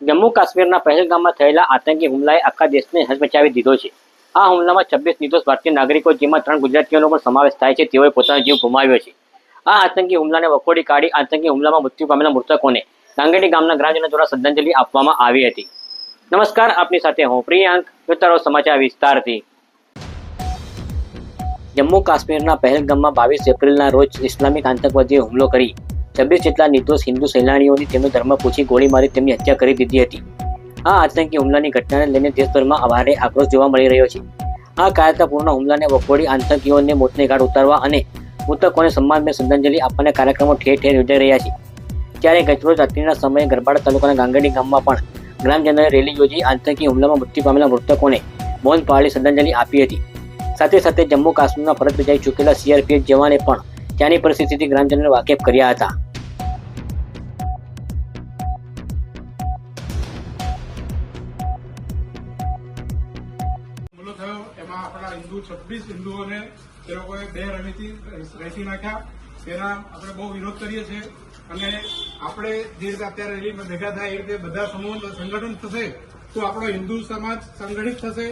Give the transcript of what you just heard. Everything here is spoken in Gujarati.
જમ્મુ કાશ્મીરના પહેલગામમાં થયેલા આતંકી હુમલાએ આખા દેશને હચમચાવી દીધો છે. આ હુમલામાં છવ્વીસ નિર્દોષ ભારતીય નાગરિકો, જેમાં ત્રણ ગુજરાતીઓનો પણ સમાવેશ થાય છે, તેઓએ પોતાનો જીવ ગુમાવ્યો છે. આ આતંકી હુમલાને વખોડી કાઢી આતંકી હુમલામાં મૃત્યુ પામેલા મૃતકોને કાંગેડી ગામના ગ્રામજનો દ્વારા શ્રદ્ધાંજલિ આપવામાં આવી હતી. નમસ્કાર, આપની સાથે હું પ્રિયાંક રહો સમાચાર વિસ્તારથી. જમ્મુ કાશ્મીરના પહેલગામમાં બાવીસ એપ્રિલના રોજ ઇસ્લામિક આતંકવાદીએ હુમલો કરી છવ્વીસ જેટલા નિર્દોષ હિન્દુ સહેલાણીઓની તેમનો ધર્મ પૂછી ગોળી મારી તેમની હત્યા કરી દીધી હતી. આ આતંકી હુમલાની ઘટનાને લઈને દેશભરમાં ભારે આક્રોશ જોવા મળી રહ્યો છે. આ કાયરતાપૂર્ણ હુમલાને વખોડી આતંકીઓને મોતને ઘાટ ઉતારવા અને મૃતકોને સન્માનને શ્રદ્ધાંજલિ આપવાના કાર્યક્રમો ઠેર ઠેર યોજાઈ રહ્યા છે. ત્યારે ગતરોજ રાત્રિના સમયે ગરબાડા તાલુકાના ગાંગડી ગામમાં પણ ગ્રામજનોએ રેલી યોજી આતંકી હુમલામાં મૃત્યુ પામેલા મૃતકોને મૌન પાળી શ્રદ્ધાંજલિ આપી હતી. સાથે સાથે જમ્મુ કાશ્મીરમાં ફરજ બજાવી ચૂકેલા સીઆરપીએફ જવાને પણ ત્યાંની પરિસ્થિતિથી ગ્રામજનોને વાકેફ કર્યા હતા. એમાં આપણા હિન્દુ છવ્વીસ હિન્દુઓને તે લોકોએ બે રમીથી રેસી નાખ્યા. તેના આપણે બહુ વિરોધ કરીએ છીએ. અને આપણે જે રીતે અત્યારે રેલીમાં ભેગા થાય એ રીતે બધા સમૂહ સંગઠન થશે તો આપણો હિન્દુ સમાજ સંગઠિત થશે.